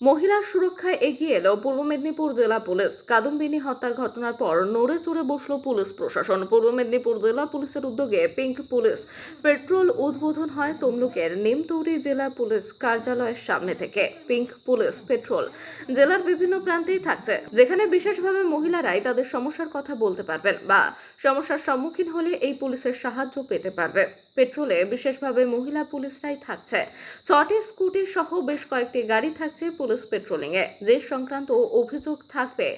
মহিলার সুরক্ষায় এগিয়ে এলো পূর্ব মেদিনীপুর জেলা পুলিশ। কাদম্বিনী হত্যার ঘটনার পর নড়ে চড়ে বসল পুলিশ প্রশাসন। পূর্ব মেদিনীপুর জেলা পুলিশের উদ্যোগে পিঙ্ক পুলিশ পেট্রোল উদ্বোধন হয় তমলুকের নিমতৌরি জেলা পুলিশ কার্যালয়ের সামনে থেকে। পিঙ্ক পুলিশ পেট্রোল জেলার বিভিন্ন প্রান্তেই থাকছে, যেখানে বিশেষভাবে মহিলারাই তাদের সমস্যার কথা বলতে পারবেন বা সমস্যার সম্মুখীন হলে এই পুলিশের সাহায্য পেতে পারবে। পেট্রোলে বিশেষভাবে মহিলা পুলিশরাই থাকছে। ছটি স্কুটি সহ বেশ কয়েকটি গাড়ি থাকছে পুলিশ পেট্রোলিং এ যে সংক্রান্ত অভিযোগ থাকবে,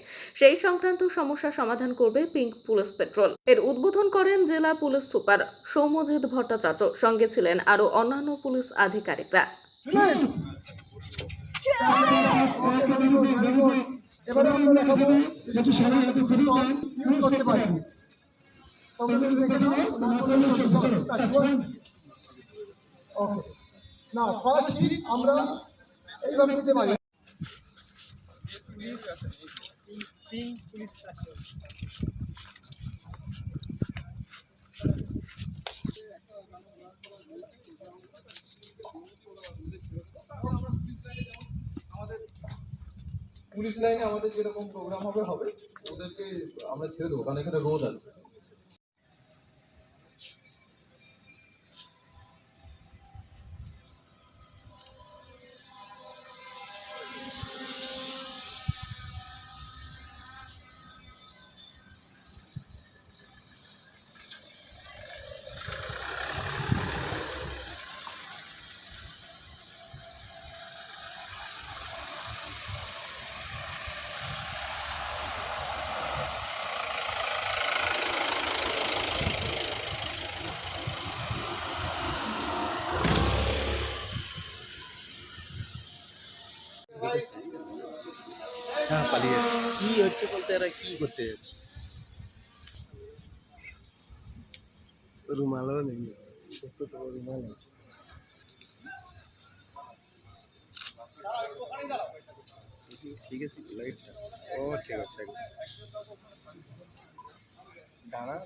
সেই সংক্রান্ত সমস্যা সমাধান করবে পিঙ্ক পুলিশ পেট্রোল এর উদ্বোধন করেন জেলা পুলিশ সুপার সৌম্যজিৎ ভট্টাচার্য। সঙ্গে ছিলেন আরও অন্যান্য পুলিশ আধিকারিকরা। আমরা না ফার্স্ট আমরা এইভাবে দিতে পারি। পুলিশ লাইনে আমাদের যেরকম প্রোগ্রাম হবে হবে ওদেরকে আমরা ছেড়ে দেবো। কারণ এখানে রোদ আছে হ্যাঁ কি হচ্ছে বলতে এরা কি করতে যাচ্ছে? রুমালও নেই। ঠিক আছে লাইট ও ঠিক আছে। দাঁড়ান।